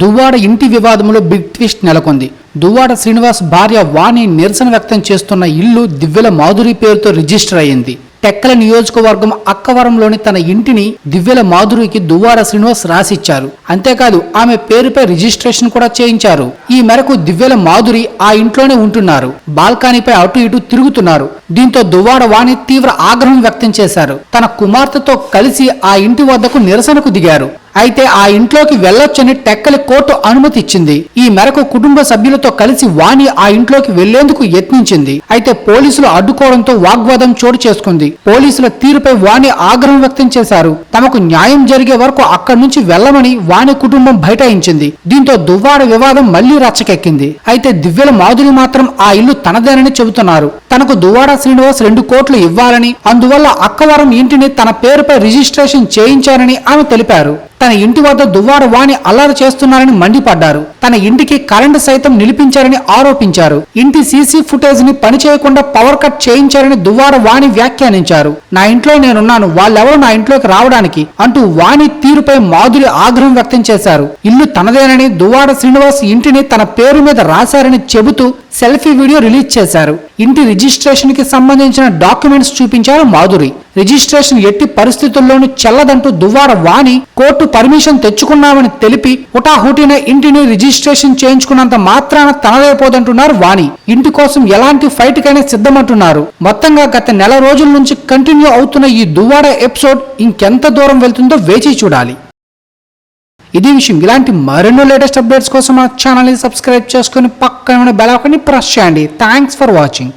దువ్వాడ ఇంటి వివాదంలో big twist నెలకొంది. దువ్వాడ శ్రీనివాస్ భార్య వాణి నిరసన వ్యక్తం చేస్తున్న ఇల్లు దివ్యల మాధురి పేరుతో రిజిస్టర్ అయింది టెక్కల నియోజకవర్గం అక్కవరంలోని తన ఇంటిని దివ్యల మాధురికి దువ్వాడ శ్రీనివాస్ రాసిచ్చారు. అంతేకాదు ఆమె పేరుపై రిజిస్ట్రేషన్ కూడా చేయించారు. ఈ మేరకు దివ్యల మాధురి ఆ ఇంట్లోనే ఉంటున్నారు. బాల్కనీపై అటు ఇటు తిరుగుతున్నారు. దీంతో దువ్వాడ వాణి తీవ్ర ఆగ్రహం వ్యక్తం చేశారు. తన కుమార్తెతో కలిసి ఆ ఇంటి వద్దకు నిరసనకు దిగారు. అయితే ఆ ఇంట్లోకి వెళ్ళొచ్చని టెక్కలి కోర్టు అనుమతి ఇచ్చింది. ఈ మేరకు కుటుంబ సభ్యులతో కలిసి వాణి ఆ ఇంట్లోకి వెళ్ళేందుకు యత్నించింది. అయితే పోలీసులు అడ్డుకోవడంతో వాగ్వాదం చోటు చేసుకుంది. పోలీసుల తీరుపై వాణి ఆగ్రహం వ్యక్తం చేశారు. తమకు న్యాయం జరిగే వరకు అక్కడి నుంచి వెళ్ళమని వాణి కుటుంబం బైఠాయించింది. దీంతో దువ్వాడ వివాదం మళ్ళీ రచ్చకెక్కింది. అయితే దివ్యల మాధురి మాత్రం ఆ ఇల్లు తనదేనని చెబుతున్నారు. తనకు దువ్వాడ శ్రీనివాస్ రెండు కోట్లు ఇవ్వాలని అందువల్ల అక్కవరం ఇంటిని తన పేరుపై రిజిస్ట్రేషన్ చేయించారని ఆమె తెలిపారు. తన ఇంటి వద్ద దువ్వారు వాణి అల్లరి చేస్తున్నారని మండిపడ్డారు. తన ఇంటికి కరెంటు సైతం నిలిపించారని ఆరోపించారు. ఇంటి సీసీ ఫుటేజ్ని పనిచేయకుండా పవర్ కట్ చేయించారని దువ్వారు వాణి వ్యాఖ్యానించారు. నా ఇంట్లో నేనున్నాను. వాళ్ళెవరో నా ఇంట్లోకి రావడానికి అంటూ వాణి తీరుపై మాధురి ఆగ్రహం వ్యక్తం చేశారు. ఇల్లు తనదేనని దువ్వాడ శ్రీనివాస్ ఇంటిని తన పేరు మీద రాశారని చెబుతూ సెల్ఫీ వీడియో రిలీజ్ చేశారు. ఇంటి రిజిస్ట్రేషన్కి సంబంధించిన డాక్యుమెంట్స్ చూపించారు మాధురి. రిజిస్ట్రేషన్ ఎట్టి పరిస్థితుల్లోనూ చెల్లదంటూ దువ్వాడ వాణి కోర్టు పర్మిషన్ తెచ్చుకున్నామని తెలిపి హుటాహుటిన ఇంటిని రిజిస్ట్రేషన్ చేయించుకున్నంత మాత్రాన తనదైపోదంటున్నారు వాణి. ఇంటి కోసం ఎలాంటి ఫైట్ కైనా సిద్ధమంటున్నారు. మొత్తంగా గత నెల రోజుల నుంచి కంటిన్యూ అవుతున్న ఈ దువ్వాడ ఎపిసోడ్ ఇంకెంత దూరం వెళ్తుందో వేచి చూడాలి. ఇది విషయం. ఇలాంటి మరెన్నో లేటెస్ట్ అప్డేట్స్ కోసం మా ఛానల్ని సబ్స్క్రైబ్ చేసుకుని పక్కన ఉన్న బెల్ ఐకాన్ని ప్రెస్ చేయండి. Thanks for watching.